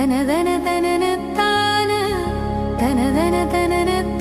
Tene tene tene tene tene tene tene tene